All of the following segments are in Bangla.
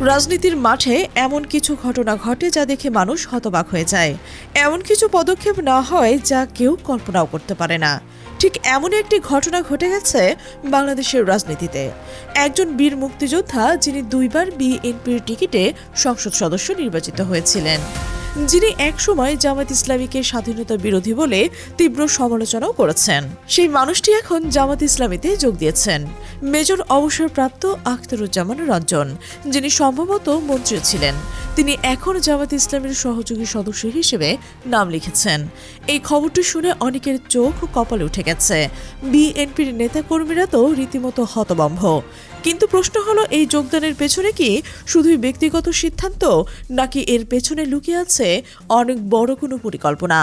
রাজনীতির মাঠে এমন কিছু ঘটনা ঘটে যা দেখে মানুষ হতবাক হয়ে যায়। এমন কিছু পদক্ষেপ না হয় যা কেউ কল্পনাও করতে পারে না। ঠিক এমন একটি ঘটনা ঘটে গেছে বাংলাদেশের রাজনীতিতে। একজন বীর মুক্তিযোদ্ধা যিনি দুইবার বিএনপির টিকিটে সংসদ সদস্য নির্বাচিত হয়েছিলেন। যিনি একসময় জামাত ইসলামীকে স্বাধীনতা বিরোধী বলে তীব্র সমালোচনাও করেছেন। সেই মানুষটি এখন জামাত ইসলামীতে যোগ দিয়েছেন। মেজর অবসরপ্রাপ্ত আখতারুজ্জামান রঞ্জন, যিনি সম্ভবত মন্ত্রী ছিলেন, তিনি এখন জামাত ইসলামের সহযোগী সদস্য হিসেবে নাম লিখেছেন। এই খবরটি শুনে অনেকের চোখ কপালে উঠে গেছে। বিএনপির নেতাকর্মীরা তো রীতিমতো হতবম্ব কিন্তু প্রশ্ন হলো, এই যোগদানের পেছনে কি শুধুই ব্যক্তিগত সিদ্ধান্ত, নাকি এর পেছনে লুকিয়ে আছে অনেক বড় কোনো পরিকল্পনা?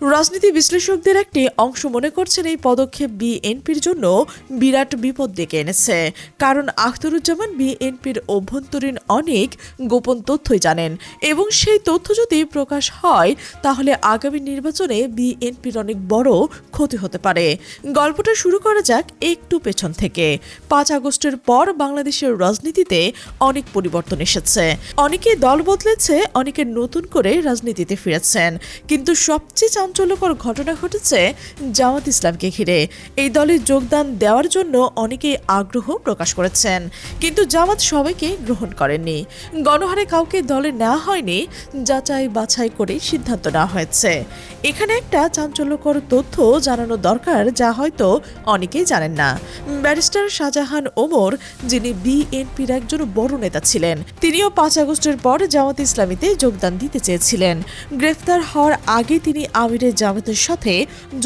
রাজনীতি বিশ্লেষকদের একটি অংশ মনে করছেন এই পদক্ষেপ বিএনপির জন্য বিরাট বিপদ ডেকে এনেছে। কারণ আখতারুজ্জামান বিএনপির অভ্যন্তরীণ অনেক গোপন তথ্যই জানেন এবং সেই তথ্য যদি প্রকাশ হয়, তাহলে আগামী নির্বাচনে বিএনপির অনেক বড় ক্ষতি হতে পারে। গল্পটা শুরু করা যাক একটু পেছন থেকে। পাঁচ আগস্টের পর বাংলাদেশের রাজনীতিতে অনেক পরিবর্তন এসেছে। অনেকে দল বদলেছে, অনেকে নতুন করে রাজনীতিতে ফিরেছেন। কিন্তু সবচেয়ে চাঞ্চল্যকর ঘটনা ঘটেছে জামাত ইসলামকে ঘিরে। এই দলে যোগদান দেওয়ার জন্য অনেকেই আগ্রহ প্রকাশ করেছেন, কিন্তু জামাত সবাইকে গ্রহণ করেননি। গণহারে কাউকে দলে নেওয়া হয়নি, যাচাই বাছাই করে সিদ্ধান্ত নেওয়া হয়েছে। এখানে একটা চাঞ্চল্যকর তথ্য জানানো দরকার, যা হয়তো অনেকেই জানেন না। ব্যারিস্টার শাহজাহান ওমর, যিনি বিএনপির একজন বড় নেতা ছিলেন, তিনিও পাঁচ আগস্টের পর জামাত ইসলামীতে যোগদান দিতে চেয়েছিলেন। গ্রেফতার হওয়ার আগে তিনি আমিরের জামাতের সাথে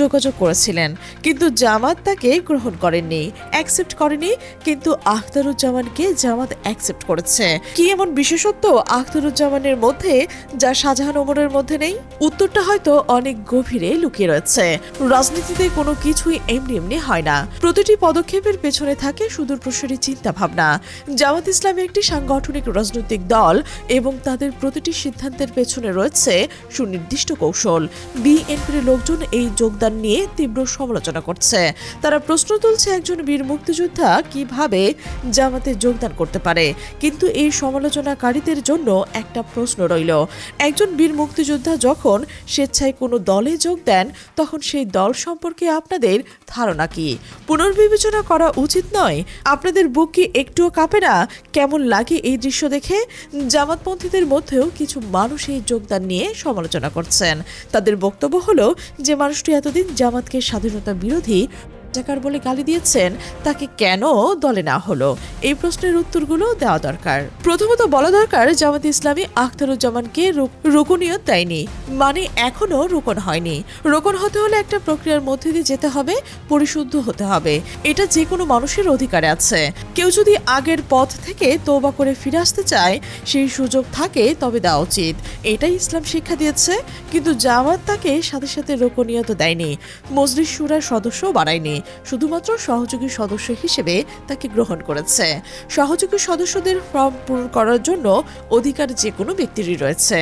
যোগাযোগ করেছিলেন, কিন্তু জামাত তাকে গ্রহণ করেননি অ্যাকসেপ্ট করেনি, কিন্তু আখতারুজ্জামানকে জামাত অ্যাকসেপ্ট করেছে। কি এমন বিশেষত্ব আখতারুজ্জামানের মধ্যে যা শাহজাহান ওমরের মধ্যে নেই? উত্তরটা হয়তো অনেক গভীরে লুকিয়ে রয়েছে। রাজনীতিতে কোনো কিছুই এমনি এমনি হয় না। প্রতিটি পদক্ষেপের পেছনে থাকে সুদূর প্রসারী চিন্তা ভাবনা জামাত ইসলামী একটি সাংগঠনিক রাজনৈতিক দল এবং তাদের প্রতিটি সিদ্ধান্তের পেছনে রয়েছে সুনির্দিষ্ট কৌশল। বিএনপির লোকজন এই যোগদান নিয়ে তীব্র সমালোচনা করছে। তারা প্রশ্ন তুলছে একজন বীর মুক্তিযোদ্ধা কীভাবে জামাতে যোগদান করতে পারে। কিন্তু এই সমালোচনাকারীদের জন্য একটা প্রশ্ন রইল। একজন বীর মুক্তিযোদ্ধা যখন স্বেচ্ছায় কোনো দলে যোগ দেন, তখন সেই দল সম্পর্কে আপনাদের ধারণা কি? পুনর্বিবেচনা করা উচিত নয়? আপনাদের বুক কি একটুও কাঁপে না? কেমন লাগে এই দৃশ্য দেখে? জামাতপন্থীদের মধ্যেও কিছু মানুষ এই যোগদান নিয়ে সমালোচনা করছেন। তাদের বক্তব্য হলো যে মানুষটি এতদিন জামাতকে স্বাধীনতা বিরোধী রাজাকার বলে গালি দিয়েছেন, তাকে কেন দলে না হলো? এই প্রশ্নের উত্তরগুলো দেওয়া দরকার। প্রথমত বলা দরকার, জামাত ইসলামী আখতারুজ্জামানকে রুক- রুকনিয়ত দেয়নি মানে এখনও রোকন হয়নি। রোকন হতে হলে একটা প্রক্রিয়ার মধ্যে দিয়ে যেতে হবে, পরিশুদ্ধ হতে হবে। এটা যে কোনো মানুষের অধিকারে আছে। কেউ যদি আগের পথ থেকে তোবা করে ফিরে আসতে চায়, সেই সুযোগ থাকে, তবে দেওয়া উচিত। এটাই ইসলাম শিক্ষা দিয়েছে, কিন্তু জামাত তাকে সাথে সাথে রোকনিয়ত দেয়নি। মজলিস সুরার সদস্যও বাড়ায়নি শুধুমাত্র সহযোগী সদস্য হিসেবে তাকে গ্রহণ করেছে। সহযোগী সদস্যদের ফর্ম পূরণ করার জন্য অধিকার যে কোনো ব্যক্তিরই রয়েছে।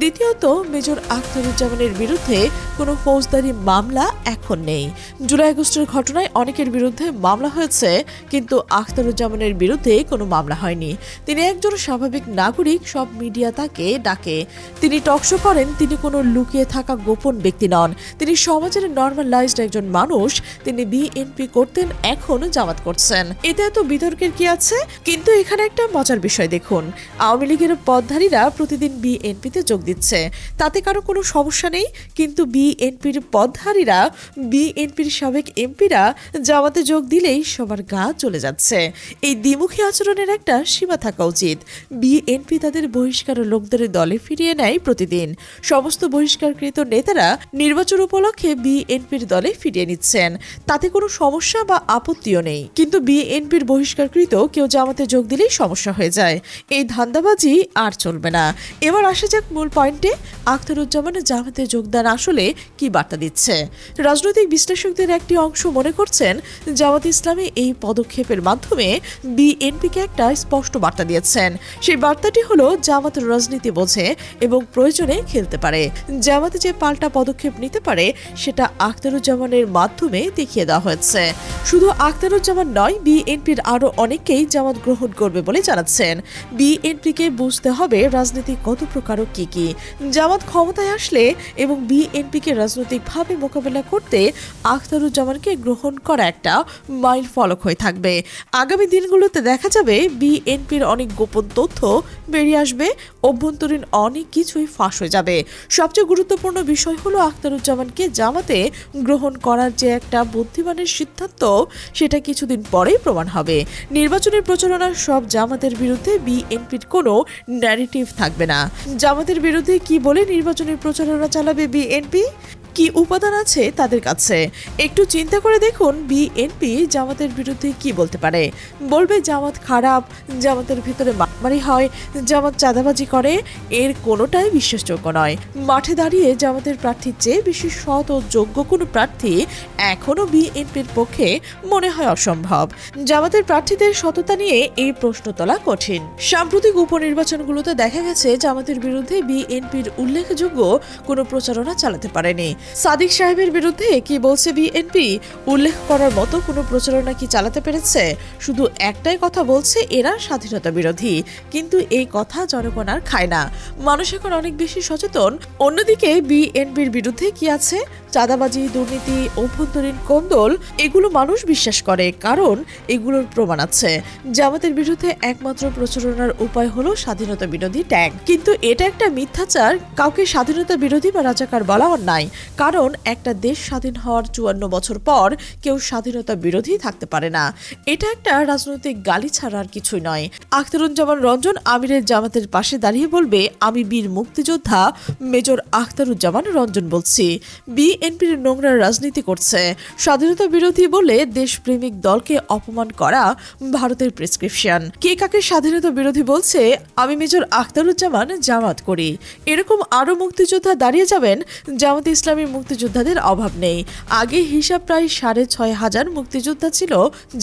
দ্বিতীয়ত, মেজর আখতারুজ্জামানের বিরুদ্ধে কোনো ফৌজদারি মামলা এখন নেই। জুলাই আগস্টের ঘটনায় অনেকের বিরুদ্ধে মামলা হয়েছে, কিন্তু আখতারুজ্জামানের বিরুদ্ধে কোনো মামলা হয়নি। তিনি একজন স্বাভাবিক নাগরিক, সব মিডিয়া তাকে ডাকে। তিনি টকশো করেন, তিনি কোনো লুকিয়ে থাকা গোপন ব্যক্তি নন। তিনি সমাজের নর্মালাইজড একজন মানুষ, তিনি বিএনপি করতেন, এখনও জামাত করছেন। এতে এত বিতর্কের কি আছে? কিন্তু এখানে একটা মজার বিষয় দেখুন। আওয়ামী লীগের পদধারীরা প্রতিদিন বিএনপিতে যোগ দিচ্ছে। তাতে কারও কোনো সমস্যা নেই, কিন্তু বিএনপির পদধারীরা বিএনপির সাবেক এমপিরা জামাতে যোগ দিলেই সবার গা চলে যাচ্ছে। এই দ্বিমুখী আচরণের একটা সীমা থাকা উচিত। বিএনপি তাদের বহিষ্কার লোকদের দলে ফিরিয়ে নেয় প্রতিদিন। সমস্ত বহিষ্কারকৃত নেতারা নির্বাচন উপলক্ষে বিএনপির দলে ফিরিয়ে নিচ্ছেন। তাতে কোনো সমস্যা বা আপত্তিও নেই। কিন্তু বিএনপির বহিষ্কারকৃত কেউ জামাতে যোগ দিলেই সমস্যা হয়ে যায়। এই ধান্দাবাজি আর চলবে না। এবার আসা যাক মূল পয়েন্টে। আখতারুজ্জামানের জামাতে যোগদান আসলে কি বার্তা দিচ্ছে? রাজনৈতিক বিশ্লেষকদের একটি অংশ মনে করছেন, জামাত ইসলামী এই পদক্ষেপের মাধ্যমে বিএনপিকে একটা স্পষ্ট বার্তা দিয়েছেন। সেই বার্তাটি হলো, জামাত রাজনীতি বোঝে এবং প্রয়োজনে খেলতে পারে। জামাতে যে পাল্টা পদক্ষেপ নিতে পারে, সেটা আখতারুজ্জামানের মাধ্যমে দেখিয়ে দেওয়া দেওয়া হয়েছে। শুধু আখতারুজ্জামান নয়, বিএনপির আরও অনেকেই জামাত গ্রহণ করবে বলে জানাচ্ছেন। বিএনপিকে বুঝতে হবে রাজনীতি কত প্রকার ও কি কি। জামাত ক্ষমতায় আসলে এবং বিএনপিকে রাজনৈতিকভাবে মোকাবেলা করতে আখতারুজ্জামানকে গ্রহণ করা একটা মাইল ফলক হয়ে থাকবে। আগামী দিনগুলোতে দেখা যাবে বিএনপির অনেক গোপন তথ্য বেরিয়ে আসবে। অভ্যন্তরীণ অনেক কিছুই ফাঁস হয়ে যাবে। সবচেয়ে গুরুত্বপূর্ণ বিষয় হলো আখতারুজ্জামানকে জামাতে গ্রহণ করার যে একটা বুদ্ধিমানের সিদ্ধান্ত, সেটা কিছুদিন পরেই প্রমাণ হবে। নির্বাচনের প্রচারণার সব জামাতের বিরুদ্ধে বিএনপির কোনো ন্যারেটিভ থাকবে না। জামাতের বিরুদ্ধে কি বলে নির্বাচনের প্রচারণা চালাবে বিএনপি? কি উপাদান আছে তাদের কাছে? একটু চিন্তা করে দেখুন, বিএনপি জামাতের বিরুদ্ধে কি বলতে পারে? বলবে জামাত খারাপ, জামাতের ভিতরে মারামারি হয়, জামাত চাঁদাবাজি করে, এর কোনোটাই বিশ্বাসযোগ্য নয়। মাঠে দাঁড়িয়ে জামাতের প্রার্থীর চেয়ে বেশি সৎ ও যোগ্য কোনো প্রার্থী এখনও বিএনপির পক্ষে মনে হয় অসম্ভব। জামাতের প্রার্থীদের সততা নিয়ে এই প্রশ্ন তোলা কঠিন। সাম্প্রতিক উপনির্বাচনগুলোতে দেখা গেছে, জামাতের বিরুদ্ধে বিএনপির উল্লেখযোগ্য কোনো প্রচারণা চালাতে পারেনি। সাদিক সাহেবের বিরুদ্ধে কি বলছে বিএনপি? উল্লেখ করার মতো কোনো প্রচারণা কি চালাতে পেরেছে? শুধু একটাই কথা বলছে এরা স্বাধীনতা বিরোধী, কিন্তু এই কথা জনগণ আর খায় না। মানুষ এখন অনেক বেশি সচেতন। অন্যদিকে বিএনপির বিরুদ্ধে কি আছে? চাঁদাবাজি, দুর্নীতি, অভ্যন্তরীণ কোন্দল, এগুলো মানুষ বিশ্বাস করে, কারণ এগুলোর প্রমাণ আছে। জামাতের বিরুদ্ধে একমাত্র প্রচারণার উপায় হলো স্বাধীনতা বিরোধী ট্যাগ। কিন্তু এটা একটা মিথ্যাচার, কাউকে স্বাধীনতা বিরোধী বা রাজাকার বলা অন্যায়। কারণ একটা দেশ স্বাধীন হওয়ার চুয়ান্ন বছর পর কেউ স্বাধীনতা বিরোধী থাকতে পারে না। এটা একটা রাজনৈতিক গালি ছাড়া আর কিছুই নয়। আখতারুজ্জামান রঞ্জন আমিরের জামাতের পাশে দাঁড়িয়ে বলবে, আমি বীর মুক্তিযোদ্ধা মেজর আখতারুজ্জামান রঞ্জন বলছি। বিএনপির নোংরা রাজনীতি করছে। স্বাধীনতা বিরোধী বলে দেশপ্রেমিক দলকে অপমান করা ভারতের প্রেসক্রিপশন। কে কাকে স্বাধীনতা বিরোধী বলছে, আমি মেজর আখতারুজ্জামান জামাত করি। এরকম আরও মুক্তিযোদ্ধা দাঁড়িয়ে যাবেন, জামাত ইসলামী মুক্তিযোদ্ধাদের অভাব নেই। আগে হিসাব প্রায় সাড়ে ছয় হাজার মুক্তিযোদ্ধা ছিল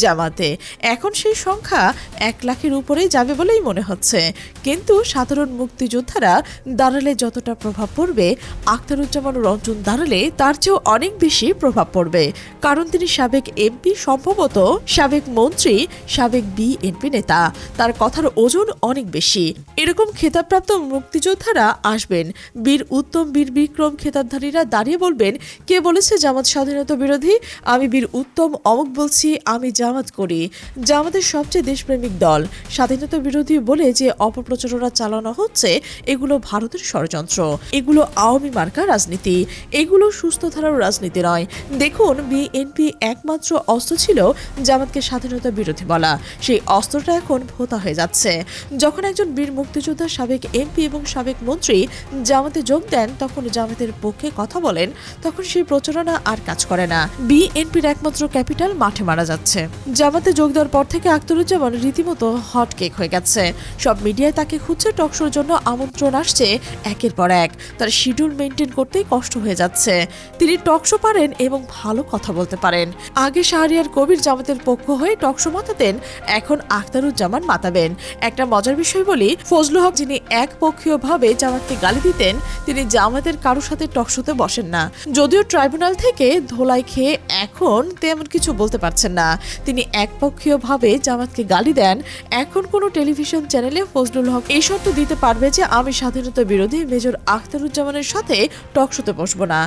জামাতে। এখন সেই সংখ্যা এক লাখের উপরেই যাবে বলেই মনে হচ্ছে। কিন্তু সাধারণ মুক্তিযোদ্ধারা দাঁড়ালে যতটা প্রভাব পড়বে, আখতারুজ্জামান রঞ্জন দাঁড়ালে তার চেয়েও অনেক বেশি প্রভাব পড়বে। কারণ তিনি সাবেক এমপি, সম্ভবত সাবেক মন্ত্রী, সাবেক বিএনপি নেতা। তার কথার ওজন অনেক বেশি। এরকম খেতাবপ্রাপ্ত মুক্তিযোদ্ধারা আসবেন। বীর উত্তম, বীর বিক্রম খেতাবধারীরা দাঁড়িয়ে বলবেন, কে বলেছে জামাত স্বাধীনতা বিরোধী? আমি বীর উত্তম, অমুক বলছি, আমি জামাত করি। জামাতের সবচেয়ে দেশপ্রেমিক দল। স্বাধীনতা বিরোধী বলে যে অপপ্রচারণা চালানো হচ্ছে, এগুলো ভারতের ষড়যন্ত্র। এগুলো আওয়ামী মার্কা রাজনীতি। এগুলো সুস্থ ধারার রাজনীতি নয়। দেখুন, বিএনপি একমাত্র অস্ত্র ছিল জামাতকে স্বাধীনতা বিরোধী বলা। সেই অস্ত্রটা এখন ভোতা হয়ে যাচ্ছে। যখন একজন বীর মুক্তিযোদ্ধা সাবেক এমপি এবং সাবেক মন্ত্রী জামাতে যোগ দেন, তখন জামাতের পক্ষে কথা বলেন, তখন সেই প্রচারণা আর কাজ করে না। বিএনপির একমাত্র ক্যাপিটাল মাঠে মারা যাচ্ছে। জামাতে যোগ দেওয়ার পর থেকে আখতারুজ্জামান রীতিমতো হট কেক হয়ে গেছে। সব মিডিয়ায় তাকে খুঁজছে টকশোর জন্য আমন্ত্রণ আসছে একের পর এক। তার শিডিউল মেনটেন করতেই কষ্ট হয়ে যাচ্ছে। তিনি টকশো পারেন এবং ভালো কথা বলতে পারেন। আগে শাহরিয়ার কবির জামাতের পক্ষ হয়ে টকশো মাতাতেন, এখন আখতারুজ্জামান মাতাবেন। একটা মজার বিষয় বলি ফজলু হক যিনি একপক্ষীয়ভাবে জামাতকে গালি দিতেন, তিনি জামাতের কারোর সাথে টকশোতে বসেন না। যদিও ট্রাইব্যুনাল থেকে ধোলাই খেয়ে এখন তেমন কিছু বলতে পারছেন না। তিনি একপক্ষীয়ভাবে জামাতকে গালি দেন। এখন কোনো টেলিভিশন চ্যানেলে ফজলুল হক এই শর্ত দিতে পারবে যে, আমি স্বাধীনতা বিরোধী মেজর আখতারুজ্জামানের সাথে টকশোতে বসবো না।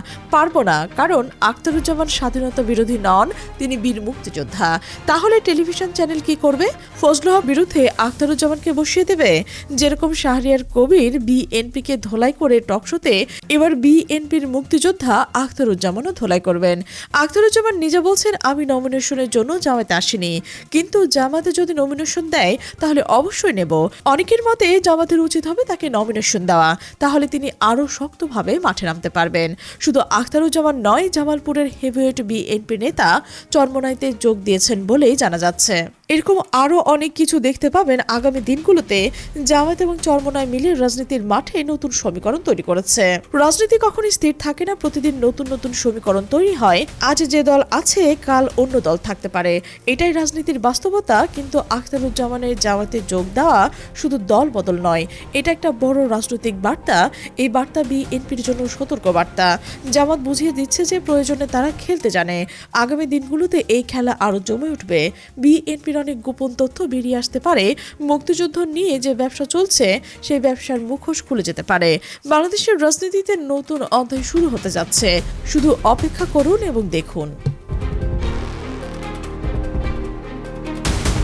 পারব না, কারণ আখতারুজ্জামান স্বাধীনতা বিরোধী নন, তিনি বীর মুক্তিযোদ্ধা। তাহলে টেলিভিশন চ্যানেল কি করবে? ফজলুল হক বিরুদ্ধে আখতারুজ্জামানকে বসিয়ে দেবে? যেরকম শাহরিয়ার কবির বিএনপিকে ধোলাই করে টকশোতে এবার বিএনপির মুক্তিযোদ্ধা আখতারুজ্জামানও ধোলাই করবেন। আখতারুজ্জামান নিজে বলছেন, আমি নমিনেশনের জন্য জামাতে আসিনি। কিন্তু জামাতে যদি নমিনেশন দেয়, তাহলে অবশ্যই নেব। অনেকের মতে জামাতের উচিত হবে তাকে নমিনেশন দেওয়া। তাহলে তিনি আরও শক্তভাবে মাঠে নামতে পারবেন। শুধু আখতারুজ্জামান নয় জামালপুরের হেভিওয়েট বিএনপি নেতা চরমনাইতে যোগ দিয়েছেন বলেই জানা যাচ্ছে। এরকম আরও অনেক কিছু দেখতে পাবেন আগামী দিনগুলোতে। জামায়াত এবং চরমনায় মিলে রাজনীতির মাঠে নতুন সমীকরণ তৈরি করেছে। রাজনীতি কখনই স্থির থাকে না, প্রতিদিন নতুন নতুন সমীকরণ তৈরি হয়। আজ যে দল আছে, কাল অন্য দল থাকতে পারে। এটাই রাজনীতির বাস্তবতা, কিন্তু আখতারুজ্জামানের জামায়াতে যোগ দেওয়া শুধু দল বদল নয়, এটা একটা বড় রাজনৈতিক বার্তা। এই বার্তা বিএনপির জন্য সতর্ক বার্তা। জামাত বুঝিয়ে দিচ্ছে যে প্রয়োজনে তারা খেলতে জানে। আগামী দিনগুলোতে এই খেলা আরও জমে উঠবে। বিএনপির অনেক গোপন তথ্য বেরিয়ে আসতে পারে। মুক্তিযুদ্ধ নিয়ে যে ব্যবসা চলছে, সেই ব্যবসার মুখোশ খুলে যেতে পারে। বাংলাদেশের রাজনীতিতে নতুন অধ্যায় শুরু হতে যাচ্ছে। শুধু অপেক্ষা করুন এবং দেখুন।